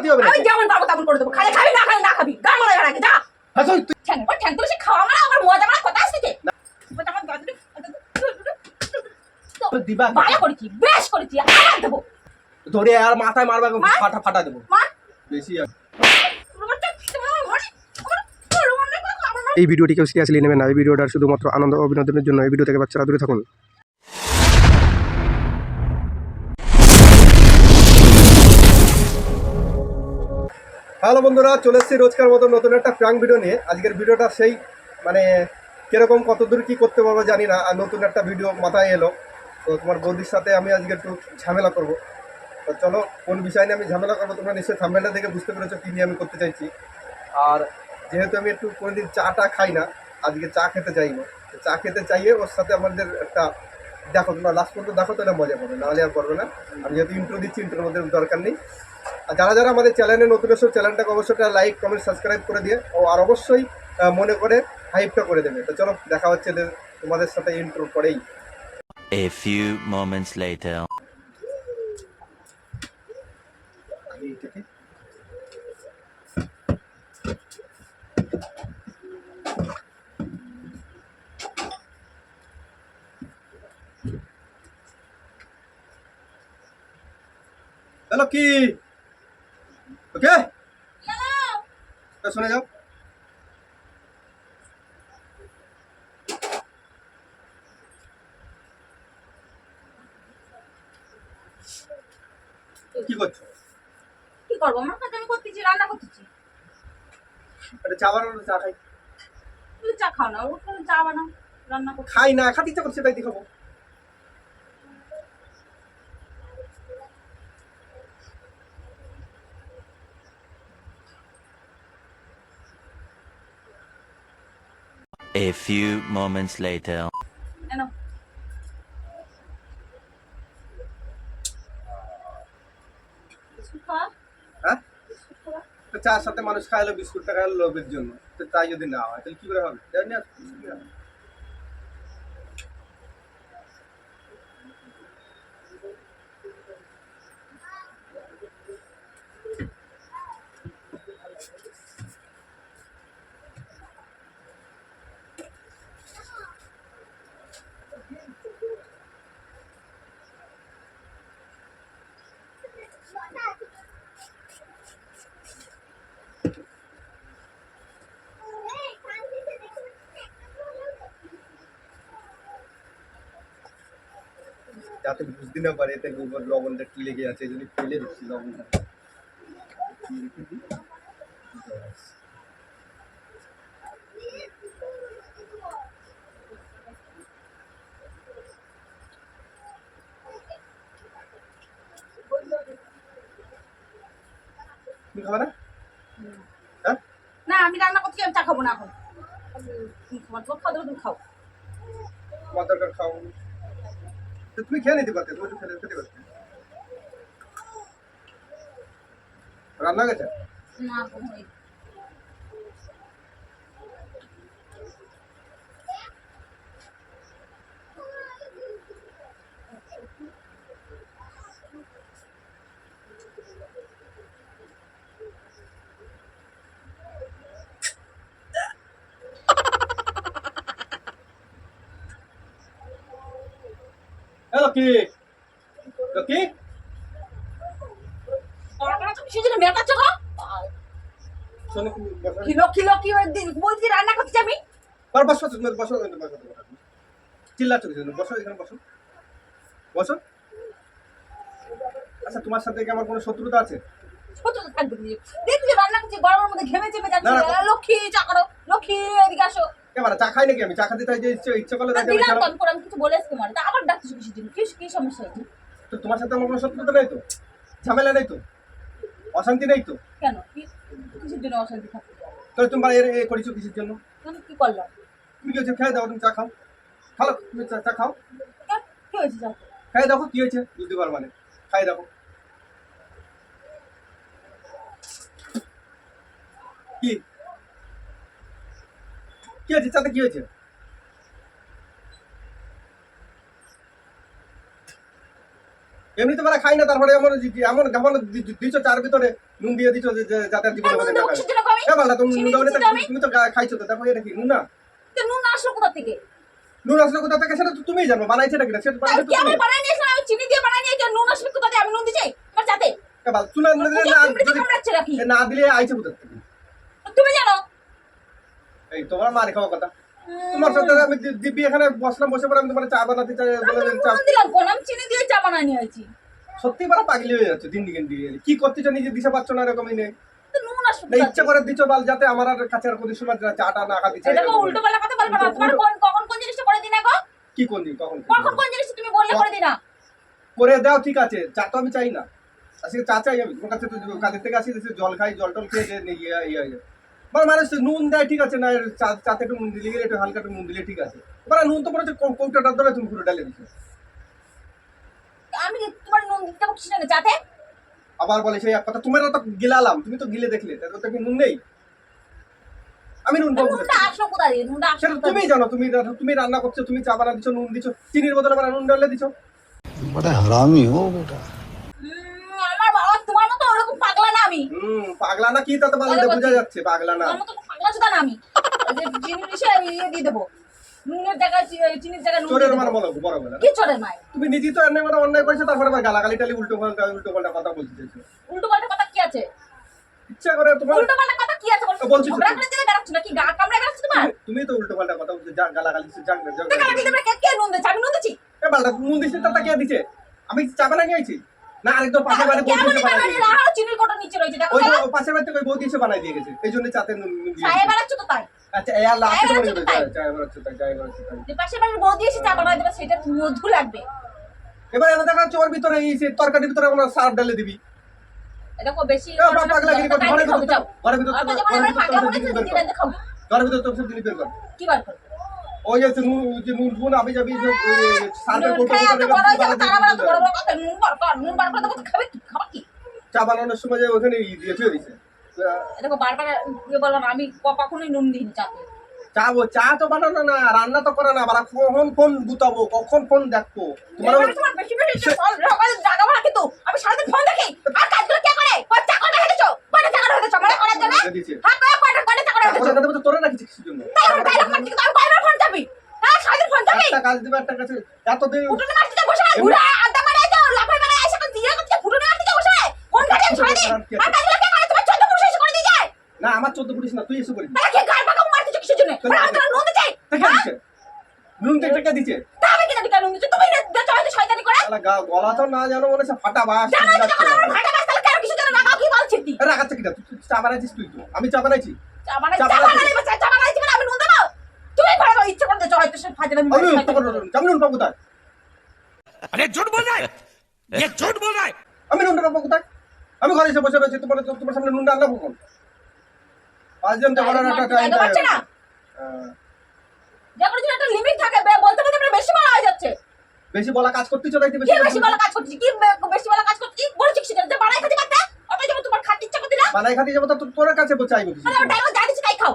খাতে হবে আমি যেমন পাবো তেমন করে দেবো। খালি খাবি না খালি না খাবি। গান মারা আগে যা। তুই তুই- ঠ্যাং পর ঠ্যাং তুলে খাওয়া মারা আবার মজা মারা কথা আসছে যে আমার দাদু তুই দিবা ভালো করেছি বেশ করেছি আবার দেবো। ধরে আর মাথায় মারবা মার। ফাটা ফাটা দেবো। বেশি আর এই ভিডিওটি কেউ সিরিয়াসলি নেবেন না। এই ভিডিওটা শুধুমাত্র আনন্দ ও বিনোদনের জন্য। এই ভিডিও থেকে বাচ্চারা দূরে থাকুন। হ্যালো বন্ধুরা, চলে এসেছি রোজকার মতো নতুন একটা প্রাং ভিডিও নিয়ে। আজকের ভিডিওটা সেই মানে কীরকম, কতদূর কি করতে পারব জানি না, আর নতুন একটা ভিডিও মাথায় এলো। তো তোমার বৌদির সাথে আমি আজকে একটু ঝামেলা করব। তো চলো, কোন বিষয় নিয়ে আমি ঝামেলা করব তোমরা নিশ্চয়ই থাম্বেলটা দেখে বুঝতে পেরেছ কী নিয়ে আমি করতে চাইছি। আর যেহেতু আমি একটু কোনোদিন চাটা খাই না, আজকে চা খেতে চাইব চা খেতে চাইয়ে ওর সাথে আমাদের একটা দেখো, তোমরা লাস্ট পর্যন্ত দেখো তাহলে মজা পাবে নাহলে আর করবে না। আমি যেহেতু ইন্ট্রো দিচ্ছি ইন্ট্রোর মধ্যে দরকার নেই। আর যারা যারা আমাদের চ্যানেলে নতুন এসো চ্যানেলটাকে অবশ্যই লাইক কমেন্ট সাবস্ক্রাইব করে দিয়ে ও আর অবশ্যই মনে করে হাইপটা করে দেবে। তো চলো, দেখা হচ্ছে তোমাদের সাথে ইন্ট্রো পরেই। A few moments later. Hello কি ওকে শুনে যাও কি করছ? কি করব? আমার কাছে আমি করতেছি রান্না করতেছি। চা বানানো চা খাই। চা খাও না ও চা বানাও রান্না খাই না খাতে ইচ্ছা করছে তাই দেখাবো A few moments later. Ano? হ্যাঁ? চার সাথে মানুষ খাইলো বিস্কুটটা খাইলো লোভের জন্য। তো তাই যদি না হয় তাহলে কি করে হবে? যাতে বুঝতে না পারে এতে গোবর লবণটা কি লেগে আছে এই জন্য ফেলে দিচ্ছি লবণটা। তুমি খাবে না? হ্যাঁ? না আমি রান্না আমি চা খাব না এখন। তুমি তোমার তোমার খাওয়া তুমি খাও। তোমার দরকার খাও তুমি খেয়ে নিতে পারতে তুমি খেলে খেতে পারতে। রান্না গেছে? না এখন হয়ে হ্যালো কি লক্ষ্মী পড়াশোনা তো কিসের জন্য বের করছ গো? শোনো তুমি বসো কিলো কিলো কি রান্না বসো বসো বসো চিল্লাচ্ছ বসো এখানে বসো। বসো। আচ্ছা তোমার সাথে কি আমার কোনো শত্রুতা আছে? থাকবে রান্না করছি গরমের মধ্যে ঘেমে চেপে যাচ্ছে। লক্ষ্মী চা করো। লক্ষ্মী এদিকে আসো। কেমন চা খাই নাকি আমি? চা খাতে তাই যে ইচ্ছে ইচ্ছে করলে তাই দিলাম করে আমি কিছু বলে আসতে মানে তা আবার ডাকছো কিসের জন্য? কি কি সমস্যা হয়েছে তো তোমার সাথে আমার কোনো শত্রুতা নেই তো? ঝামেলা নেই তো? অশান্তি নেই তো? কেন? জন্য অশান্তি তাহলে তোমার এর এ করেছ কিসের জন্য? তুমি কি করলাম? তুমি কি খেয়ে দাও তুমি চা খাও। খাও তুমি চা চা খাও? কি হয়েছে যাও খাই দেখো কি হয়েছে? বুঝতে পারবা না। খাই দেখো। কি? কি হয়েছে? চাতে কি হয়েছে? এমনি তো খাই না তারপরে এমন এমন দিছো চার ভিতরে নুন দিয়ে দিছো যে যাতে জীবনে বালা, তুমি তো তুমি তো খাইছো তো দেখো এটা কি নুন না? নুন আসলো কোথা থেকে? নুন আসলে কোথা থেকে? সেটা তো তুমিই জানো বানাইছে নাকি না সেটা আমি বানাইছে কি আমি বানাই নিয়েছিলাম? আমি চিনি দিয়ে বানাই নিয়েছি নুন আসলো কোথা থেকে? আমি নুন দিচ্ছি আমার যাতে। বাল, না দিলে আইছে কোথা থেকে? এই তোমার মারি খাওয়া কথা। তোমার সাথে আমি দিব্যি এখানে বসলাম বসে পরে আমি তোমার চা বানাতে চাই বলে যে চা। নুন দিলাম কোন আমি চিনি দিয়ে চা বানাই নিয়েছি সত্যি বড় পাগলি হয়ে যাচ্ছে দিন দিন দিয়ে। কি নিজে দিশা পাচ্ছ না এরকমই নেই। ইচ্ছা করে দিচ্ছ বাল যাতে আমার আর কাছে আর কোনো সময় চাটা না খাতে চাই এটাকে উল্টো পাল্টা কথা বলবে না। তোমার কোন কখন কোন জিনিসটা করে দিনা গো? কি কোন দিন কখন কখন কোন জিনিসটা তুমি বললে করে দিনা করে দাও ঠিক আছে। চা তো আমি চাই না। আজকে চা চাই আমি। তোমার কাছে তো কাজের থেকে আসি জল খাই জল টল খেয়ে যে ইয়ে ইয়ে বা মানুষ নুন দেয় ঠিক আছে না চাতে একটু নুন দিলে একটু হালকা একটু নুন দিলে ঠিক আছে। বা নুন তো তুমি পুরো ডালে আমি তোমার নুন দিতে না চাতে? আবার বলে সেই এক কথা তোমার তো গিলালাম তুমি তো গিলে দেখলে তো কি নুন নেই। আমি নুন পাবো তুমি জানো তুমি তুমি রান্না করছ তুমি চা বানা দিছো নুন দিছো চিনির বদলে আবার নুন ডালে দিছো। বড় হারামি আমি? হুম পাগলা না কি তাতে বলে বোঝা যাচ্ছে পাগলা না। তোমার মতো পাগলা না আমি। চিনি মিশে ইয়ে দিয়ে দেবো। নুনের জায়গায় চিনির জায়গায় নুন চোরের। মানে বলো বড় বলে কি চোরের মায় তুমি নিজেই তো এমনি মানে অন্যায় করেছ তারপরে আবার গালাগালি টালি উল্টো পাল্টা উল্টো পাল্টা কথা বলতে চাইছো। উল্টো পাল্টা কথা কি আছে? ইচ্ছা করে তোমার উল্টো পাল্টা কথা কি আছে? বলছো তো। ঝগড়া করে দিলে বেড়াচ্ছ নাকি? গা কামড়ে বেড়াচ্ছ তোমার? তুমি তো উল্টো পাল্টা কথা বলছো যা গালাগালি যা দেখা লাগি তোমরা কে কে নুন দিচ্ছে? আমি নুন দিচ্ছি। এ বালটা নুন দিছে তাতে কে দিছে আমি চা বানা নিয়ে আইছি? না আরেকজন পাশের বাড়ি বৌদি কেমন বানাই বানানি দিয়ে চিনির কোটা নিচে রয়েছে দেখো ওই তো তো পাশের বাড়ি ওই বৌদি এসে বানাই দিয়ে গেছে? এই চাতে নুন নুন দিয়ে ছায়া দিয়েছে। বেড়াচ্ছ তো তাই? আচ্ছা এই আল্লাহ আছে বেড়াচ্ছ তো তাই? তাই চায় বেড়াচ্ছে তাই। যে পাশের বাড়ির বৌদি এসে চা বানাই দেবে সেটা মধু লাগবে। এবার দেখা যাচ্ছে ভিতরে এই তরকারির ভিতরে আমরা সার্ফ ডালে দিবি। এটা বেশি ঘরের ভিতরে ভিতরে তো- ভিতরে কর। সব জিনিস বের কর। কি বার করব? ওই যে নুন যে নুন ফুন আমি যাবি যে সার্ফের নুন কোটো খেয়ে বড় হয়ে যাবে, তারা আবার এত বড় বড় কথা, নুন বার কর, নুন বার করে দেবো তো খাবে কি? খাবার কি? চা বানানোর সময় যে ওখানে ই দিয়ে দেখো, বারবার ইয়ে বললাম আমি কখনোই নুন দিন চাতে। চা ও চা তো বানানো না রান্না তো করে না বারা কখন ফোন গুতাবো কখন ফোন দেখব তোমার বেশি বেশি ভাড়া কিন্তু, আমি সারাদিন ফোন দেখি। আর কাজগুলো কে করে? ওই চাকরটা হেঁটেছো? চাকর হেঁটেছো? মানে করার জন্য? হ্যাঁ, কয়- কয়টা চাকর হেঁটেছো? কথা তোরে রাখিছি কিছুর জন্য আমি- তাই আমি আমি কয়বার ফোন চাপি? হ্যাঁ, সারাদিন ফোন? একটা কাজ দিবে একটা কাছে এতদিন ফুটুনি মারতে বসে, ঘুরে আড্ডা মারে যাও, লাফাই মারে এসে করে দিয়ে বসে। ফোন সারাদিন। আর কাজগুলো কে করে? তোমার চোদ্দ পুরুষ এসে করে দিয়ে যায়। না আমার চোদ্দ পুলিশ না তুই এসে করিস কিসের জন্য? চলে আর আমি তোমার নুন দিতে? টাকা দিছে নুন দিয়ে টাকা দিছে তা আমি কেন দিকে নুন দিচ্ছি? তুমি না- দিচ্ছো হয়তো শয়তানি করে? শালা গা গলা তো না জানো মনে হচ্ছে ফাটা বাস জানো তো যখন আমার ভাইটা বাস, তাহলে কেন কিসের জন্য লাগাও? কি বলছিস তুই? রাখাচ্ছে কিনা তুই তুই চা বানাইছিস তুই তো আমি চা বানাইছি চা বানাই- চা চা বানাই- বানাই বা চা- চা বানাইছি বলে আমি নুন দেবো? তুমি ঘরে বসে ইচ্ছে করে দিচ্ছো, হয়তো সে ফাজলামি আমি করে উত্তর শয়তানি করে। আমি নুন পাবো কোথায় अरे झूठ बोल रहा है ये झूठ बोल रहा है আমি নুনটা পাবো কোথায় আমি ঘরে এসে বসে রয়েছি তোমার তোমার সামনে নুনটা আনলাম কখন পাঁচজন তো বড় একটা জায়গা পাচ্ছে না? যখন যদি একটা লিমিট থাকে, বলতে বলতে আমরা বেশি বলা হয়ে যাচ্ছে। বেশি বলা কাজ করতে চলে কি বেশি বলা কাজ করছিস? কি বেশি বলা কাজ করছিস? বলেছিস কিসের জন্য? বাড়াই খাতে পারতে? অত যেমন তোমার খাতে ইচ্ছা করতে না? বানাই খাতি যাব তো তো- তোর কাছে চাইব কিছু তাহলে আমার যা দিচ্ছে তাই খাও।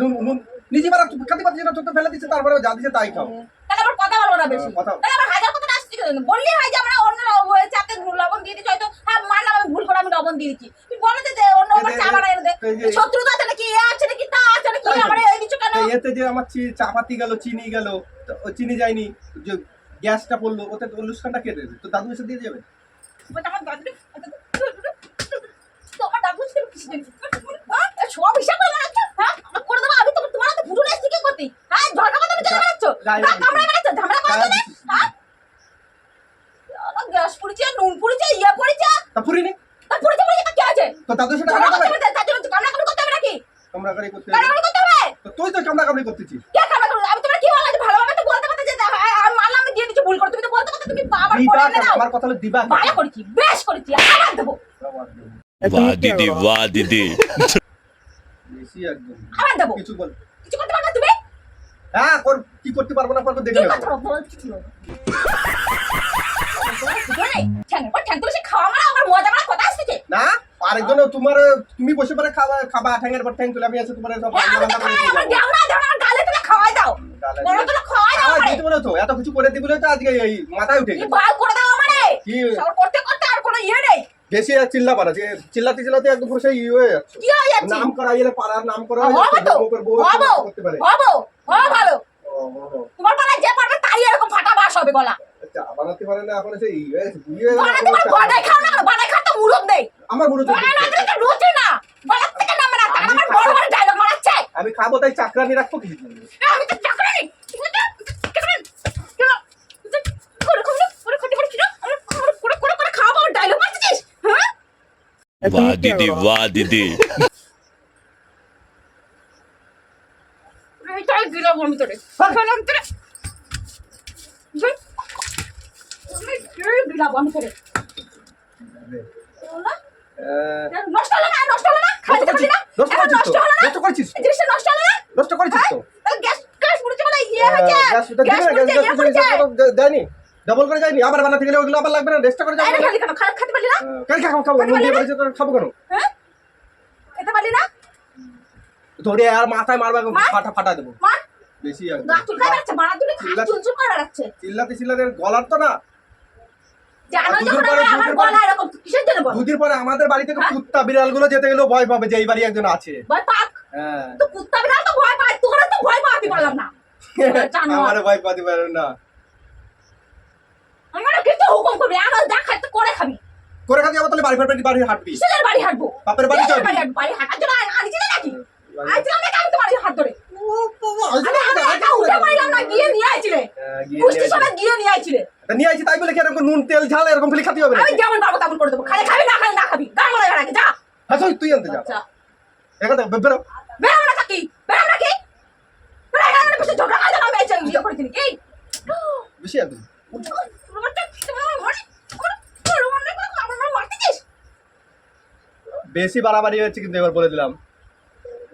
নুন নুন নিজে বারা খাতি পাচ্ছি না তো ফেলে দিচ্ছে তারপরে যা দিচ্ছে তাই খাও তাহলে আবার কথা বলব না বেশি। হ্যাঁ, কথা- তাহলে আবার হাজার কথাটা আসছে কেন? বললেই হয় যে আমরা অন্য হয়েছে, লবণ দিয়ে দিচ্ছি হয়তো। হ্যাঁ, মানলাম আমি ভুল করে আমি লবণ দিয়ে বলো যে অন্য আবার এই চা বানায় দে। শত্রুতা আছে নাকি? এ আছে নাকি? তা আছে এই কেন? এতে যে আমার চাপাতি গেল চিনি গেল চিনি যায়নি যে গ্যাসটা পড়ল ওতে তো লুস্কানটা কেটে দেবে তো দাদু এসে দিয়ে যাবে আমার দাদু- তোমার দাদু। হ্যাঁ? এ সব হিসাব করে বেড়াচ্ছ? হ্যাঁ? আমরা করে দেবো, আমি তো তোমার হাতে ফুটুনে এসছি কি করতে? হ্যাঁ? ঝগড়া কথা চলে বেড়াচ্ছ? গায়ে বেড়াচ্ছ? ঝামেলা করো গায়ে তুমি? দিচ্ছিস। হ্যাঁ? গ্যাস পুড়িছে, নুন পুড়িছে, ইয়ে পুড়িছে। তা পুরিনি তা পুড়িছে পুড়িছে, কি আছে? তো দাদু সেটা কামড়া করতে হবে, তার জন্য তো কামড়া করতে হবে নাকি? কামড়া করতে করতে হবে? খারাপই করতেছি কে খারাপ করল আমি তোমার কি বলা ভালোভাবে তো বলতে বলতে যেতে হয় মানলাম দিয়ে দিচ্ছি ভুল করে তুমি তো বলতে বলতে তুমি আবার দিবা আমার কথা হলো দিবা ভালো করেছি বেশ করেছি আবার দেবো। বাহ দিদি বাহ দিদি। বেশি একদম। আবার দেবো। কিছু বল। কিছু করতে পারবে তুমি? হ্যাঁ কর কি করতে পারব না পারব দেখে নেব। করতে পারব বলো কিছু ঠ্যাং পর ঠ্যাং তুলে সে খাওয়া মারা আমার মজা মারা কথা আসছে না আরেকজন তোমার তুমি বসে পরে খাবা খাবা ঠ্যাঙের পর ঠ্যাং তুলে আমি আছে তোমার সব হ্যাঁ আমার। না দেও না গালে তুলে খাওয়াই দাও। বড় তুলে খাওয়াই দাও আমারে। দিতে বলো তো এত কিছু করে দিবলে তো আজকে এই মাথায় উঠে গেছে। বাল করে দাও আমারে? কি? করতে করতে আর কোনো ইয়ে নেই। বেশি চিল্লা পারা যে চিল্লাতে চিল্লাতে একদম পুরো সেই ইয়ে কি হয়ে যাচ্ছে? নাম করা পাড়ার নাম করা হব তো হব হব ভালো। তোমার পাড়ায় যে পারবে তারই এরকম ফাটা বাস হবে গলা। আচ্ছা, বানাতে পারে না এখন সেই ইয়ে বানাই খাও না বানাই খাও তো মুরুদ নেই। আমার মুরুদ বানাই না তো রুচি না। বানাত থেকে না মারা আমার বড় বড় ডায়লগ মারাচ্ছে আমি খাব তাই চাকরানি রাখব কি? আমি তো চাকরানি वाह दीदी वाह दीदी আমি তোরে খেলাম তোরে দিলাম নষ্ট হলো না নষ্ট হলো না। খাইতে পারলি না। নষ্ট এখন করছিস নষ্ট তো, হলো না। নষ্ট করছিস? জিনিসটা নষ্ট হলো না? নষ্ট করেছিস তো? গ্যাস গ্যাস পুড়েছে বলে ইয়ে হয়েছে। গ্যাস ওটা গ্যাস দিবে না, পুড়েছে গ্যাস গ্যাস পুড়েছে। দেয়নি। ডাবল করে যায়নি আবার বানাতে গেলে ওগুলো আবার লাগবে না রেস্টটা করে যাবে। খালি কেন? খেতে পারলি না? কেন খাব খাব। নুন দিয়ে বলেছে তো খাব কেন? হ্যাঁ? খেতে পারলি না? ধরে আর মাথায় মারবা মার। ফাটা ফাটা দেবো। বেশি আর চিল্লাতে চিল্লাতে গলার তো না জানো যখন পরে- আমার গলা এরকম কিসের জন্য বল? দুদিন পরে আমাদের বাড়ি থেকে হ্যাঁ? কুত্তা বিড়ালগুলো যেতে গেলেও ভয় পাবে যে এই বাড়ি একজন আছে। ভয় পাক। হ্যাঁ। তো কুত্তা বিড়াল তো ভয় পায় তোরা তো ভয় পাওয়াতে পারলাম না। জানো। আমার ভয় পাতে পারে না। আমার কিছু হুকুম করবি আমার যা খাইতে করে খাবি। করে তাহলে বাড়ি হাঁটবি। বাড়ি হাঁটবো? বাপের বাড়ি বাড়ি হাঁটবো? হাঁটার জন্য আ- নাকি? আমি হাত ধরে? নিয়ে হ্যাঁ, আইছি তাই বলে কি এরকম নুন তেল ঝাল এরকম ফেলে খাতে হবে আমি যেমন পারব তেমন করে দেবো। খালি খাবি না খালি না খাবি। গান রাখে যা। হ্যাঁ তুই- তুই আনতে যা। আচ্ছা। এখানে বেরো। বেরো না থাকি বেরো না কি? বেরো না মানে কিছু ঝগড়া কাজ আমি এসে করে দিলি কি? বেশি আনতে বেশি বাড়াবাড়ি হচ্ছে কিন্তু এবার বলে দিলাম।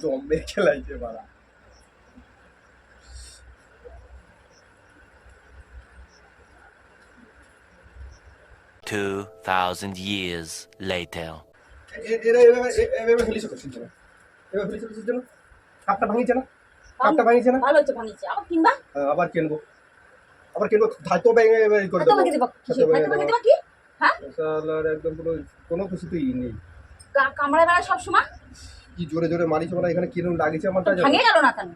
জম্বে খেলাইছে বাড়া Two thousand years later. কাপটা ভাঙিছে না? কাপটা ভাঙিছে না? ভালো হচ্ছে ভাঙিছে আবার কিনবা? হ্যাঁ, আবার কিনবো। আবার কিনবো? ধাতো ভেঙে এই করে দেবো। কি তোমাকে দেবো। কি? হ্যাঁ? সালার একদম পুরো কোনো কিছুতেই নেই। কামড়ে বেড়া সব সময়? কি জোরে জোরে মারিছো মানে এখানে কীরকম লাগিছে আমার আমারটা ভাঙে গেল না কেন?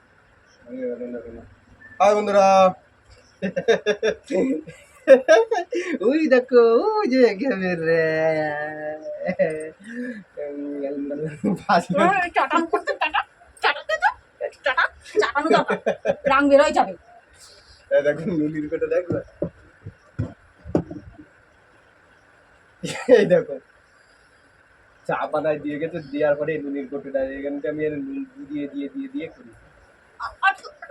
হাই বন্ধুরা। ওই দেখো ওই যে গেমের রে। করতে চাটানো দরকার। রাং বেরোয় যাবে। দেখো নুলির পেটে দেখো এই দেখো চা বানায় দিয়ে গেছে দেওয়ার পরে নুনির কোটোটা এখানটা আমি নুন দিয়ে দিয়ে দিয়ে দিয়ে করি।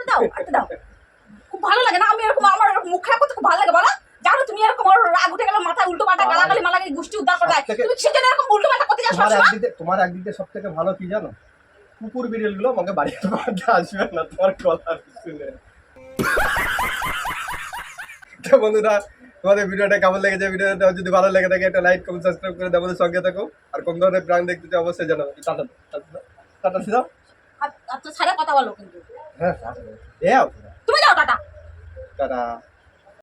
দাও দাও। খুব ভালো লাগে না? আমি এরকম আমার মুখ খারাপ করতে খুব ভালো লাগে বলো? জানো তুমি এরকম ওর রাগ উঠে গেলে মাথায় উল্টো পাল্টা গালাগালি মালাগালি গোষ্ঠী উদ্ধার করে তুমি কিসের জন্য এরকম উল্টো পাল্টা করতে যাও তোমার একদিকে তোমার একদিকে সব থেকে ভালো কি জানো? কুকুর বিড়েলগুলো আমাকে বাড়িতে বাড়িতে আসবে না তোমার কথা শুনে তো বন্ধুরা তোমাদের ভিডিওটা কেমন লেগেছে? ভিডিওটা যদি ভালো লেগে থাকে একটা লাইক কমেন্ট সাবস্ক্রাইব করে আমাদের সঙ্গে থাকো। আর কোন ধরনের প্রাণ দেখতে চাও অবশ্যই জানাব টাটা টাটা টাটা সিধা? আচ্ছা ছাড়া কথা বলো কিন্তু। হ্যাঁ এ তুমি যাও টাটা। টাটা।